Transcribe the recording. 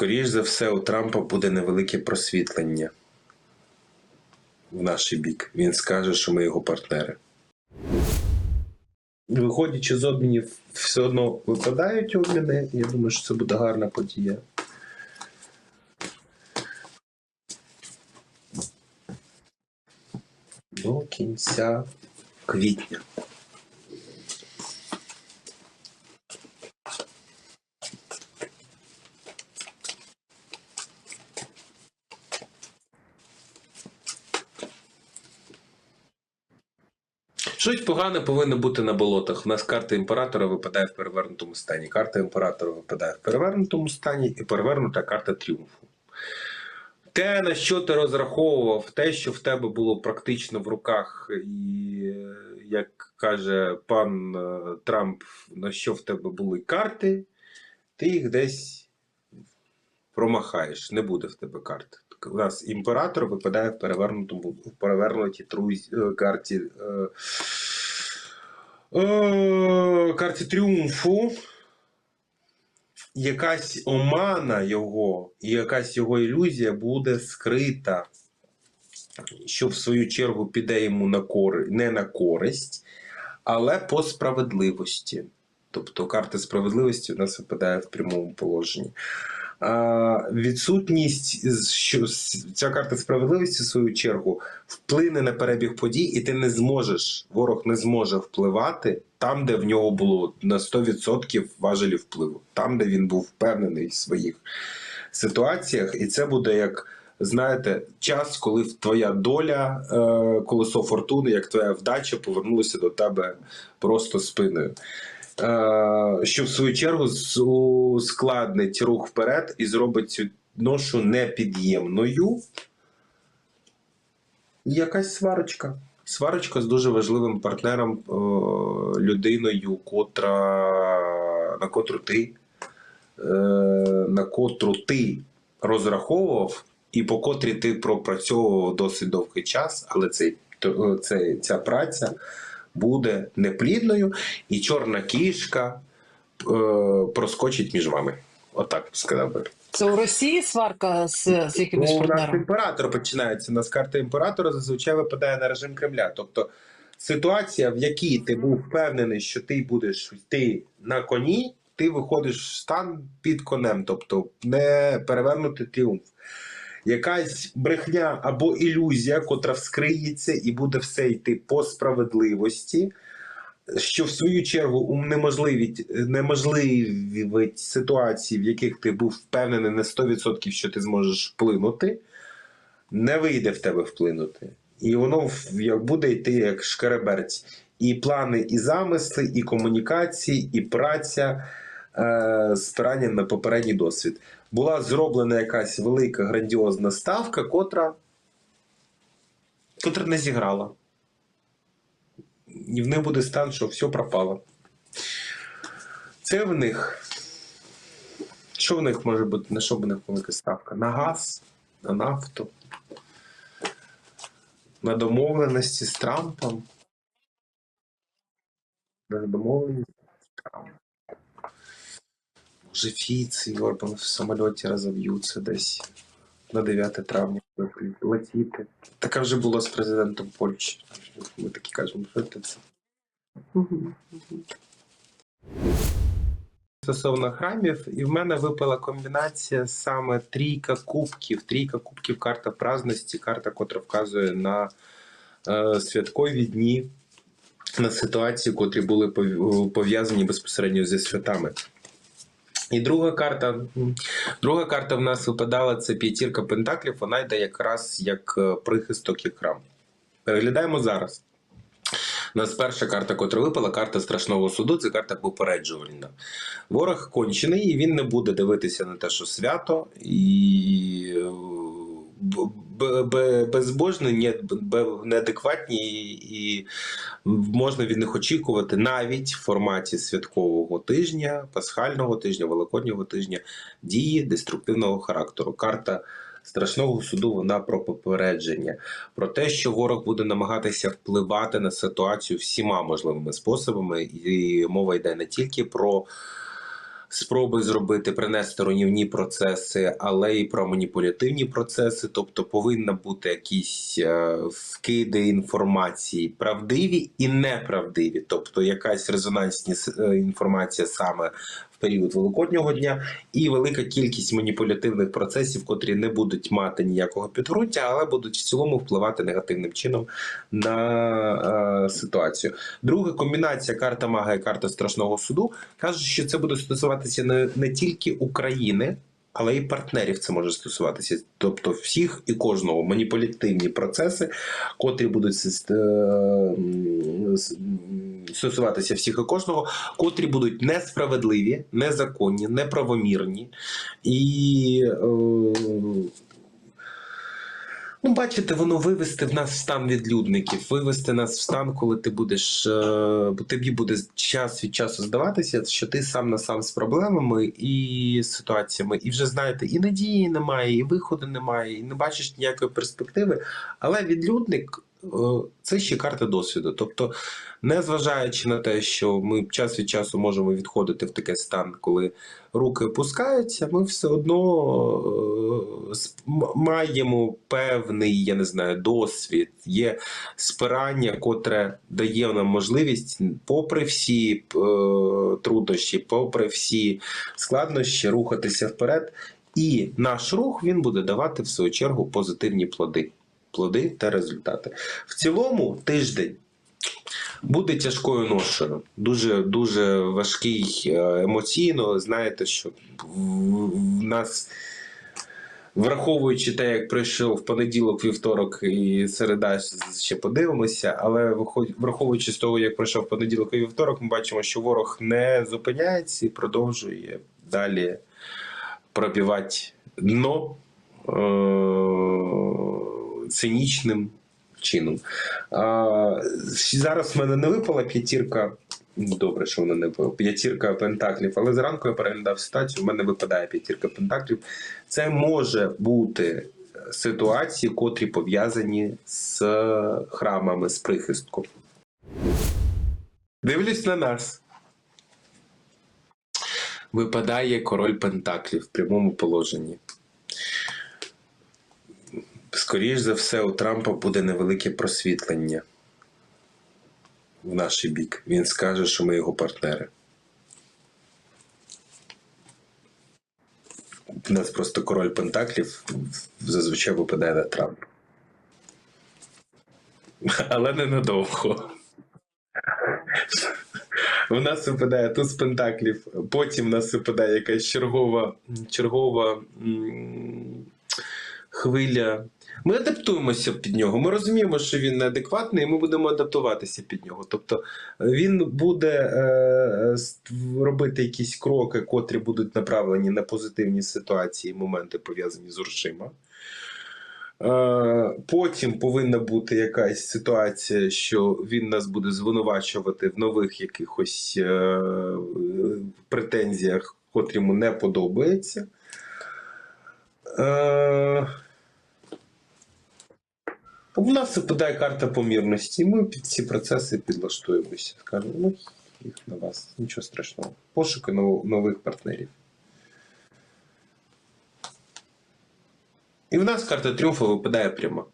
скоріш за все, у Трампа буде невелике просвітлення в наш бік. Він скаже, що ми його партнери. Виходячи з обмінів, все одно випадають обміни. Я думаю, що це буде гарна подія. До кінця квітня. Щось погане повинно бути на болотах. У нас карта імператора випадає в перевернутому стані. Карта імператора випадає в перевернутому стані і перевернута карта тріумфу. Те, на що ти розраховував, те, що в тебе було практично в руках, і як каже пан е, Трамп, на що в тебе були карти, ти їх десь промахаєш. Не буде в тебе карт. У нас імператор випадає в перевернутому в перевернутій труз, е, карті. Е, е, карті тріумфу. Якась омана його, і якась його ілюзія буде скрита, що в свою чергу піде йому на кори... не на користь, але по справедливості. Тобто карта справедливості у нас випадає в прямому положенні. Відсутність, що ця карта справедливості, в свою чергу, вплине на перебіг подій, і ти не зможеш, ворог не зможе впливати там, де в нього було на 100% важелі впливу, там, де він був впевнений в своїх ситуаціях, і це буде як. Знаєте, час, коли твоя доля, е, колесо фортуни, як твоя вдача, повернулося до тебе просто спиною. Е, що в свою чергу ускладнить рух вперед і зробить цю ношу непід'ємною. Якась сварочка. Сварочка з дуже важливим партнером, е, людиною, котра, на котру ти, е, на котру ти розраховував, і по котрій ти пропрацьовував досить довгий час, але цей, то- цей, ця праця буде неплідною, і чорна кішка е, проскочить між вами. Отак сказав би. Це у Росії сварка з, з якимось Ну, у нас партнером? імператор починається. У нас карта імператора зазвичай випадає на режим Кремля. Тобто ситуація, в якій ти був впевнений, що ти будеш йти на коні, ти виходиш в стан під конем, тобто не перевернути тріумф. Якась брехня або ілюзія, котра вскриється і буде все йти по справедливості, що в свою чергу неможливить ситуації, в яких ти був впевнений на 100%, що ти зможеш вплинути, не вийде в тебе вплинути. І воно як буде йти як шкереберць. І плани, і замисли, і комунікації, і праця, е, спирання на попередній досвід. Була зроблена якась велика грандіозна ставка, котра, котра не зіграла. І в них буде стан, що все пропало. Це в них. Що в них може бути? На що в них велика ставка? На газ, на нафту, на домовленості з Трампом. На домовленість з Трампом. Може, Фіц і в самольоті розоб'ються десь на 9 травня летіти. Таке вже було з президентом Польщі. Ми такі кажемо, що це. Стосовно храмів, і в мене випала комбінація саме трійка кубків. Трійка кубків карта праздності, карта, котра вказує на е, святкові дні, на ситуації, котрі були пов'язані безпосередньо зі святами. І друга карта, друга карта в нас випадала це п'ятірка пентаклів. Вона йде якраз як е, прихисток і храм. Переглядаємо зараз. У нас перша карта, котра випала, карта страшного суду, це карта попереджувальна. Ворог кончений, і він не буде дивитися на те, що свято, і е, безбожні, неадекватні, і можна від них очікувати навіть в форматі святкового тижня, пасхального тижня, великоднього тижня дії деструктивного характеру. Карта страшного суду вона про попередження, про те, що ворог буде намагатися впливати на ситуацію всіма можливими способами, і мова йде не тільки про спроби зробити, принести руйнівні процеси, але й про маніпулятивні процеси. Тобто повинна бути якісь е, вкиди інформації, правдиві і неправдиві, тобто якась резонансні е, інформація саме період Великоднього дня, і велика кількість маніпулятивних процесів, котрі не будуть мати ніякого підґрунтя, але будуть в цілому впливати негативним чином на е, ситуацію. Друге, комбінація карта мага і карта страшного суду каже, що це буде стосуватися не, не тільки України. Але і партнерів це може стосуватися, тобто всіх і кожного маніпулятивні процеси, котрі будуть е, стосуватися всіх і кожного, котрі будуть несправедливі, незаконні, неправомірні і. Е, Ну, бачите, воно вивести в нас в стан відлюдників, вивести нас в стан, коли ти будеш, е, бо тобі буде час від часу здаватися, що ти сам на сам з проблемами і ситуаціями, і вже знаєте, і надії немає, і виходу немає, і не бачиш ніякої перспективи. Але відлюдник е, це ще карта досвіду. Тобто, незважаючи на те, що ми час від часу можемо відходити в такий стан, коли руки опускаються, ми все одно е, маємо певний, я не знаю, досвід, є спирання, котре дає нам можливість, попри всі е, труднощі, попри всі складнощі, рухатися вперед. І наш рух він буде давати в свою чергу позитивні плоди. Плоди та результати. В цілому тиждень буде тяжкою ношею, дуже дуже важкий е, емоційно. Знаєте, що в- нас. Враховуючи те, як пройшов в понеділок, вівторок і середа, ще подивимося, але враховуючи з того, як пройшов понеділок і вівторок, ми бачимо, що ворог не зупиняється і продовжує далі пробивати дно е- цинічним чином. А, зараз в мене не випала п'ятірка. Ну, Добре, що вона не випала. П'ятірка пентаклів, але зранку я переглядав ситуацію, в мене випадає п'ятірка пентаклів. Це може бути ситуації, котрі пов'язані з храмами, з прихистком. Дивлюсь на нас. Випадає король Пентаклів в прямому положенні. Скоріш за все, у Трампа буде невелике просвітлення в наш бік. Він скаже, що ми його партнери. У нас просто король Пентаклів зазвичай випадає на Трамп. Але ненадовго. У нас випадає туз пентаклів, потім в нас випадає якась чергова, чергова хвиля. Ми адаптуємося під нього. Ми розуміємо, що він неадекватний, і ми будемо адаптуватися під нього. Тобто він буде е, робити якісь кроки, котрі будуть направлені на позитивні ситуації, моменти пов'язані з грошима. Е, Потім повинна бути якась ситуація, що він нас буде звинувачувати в нових якихось е, претензіях, котрі йому не подобаються. Е, у нас випадає карта помірності, і ми під ці процеси підлаштуємося. Скажемо, ну їх на вас, нічого страшного. Пошуки нов- нових партнерів. І в нас карта тріумфу випадає прямо.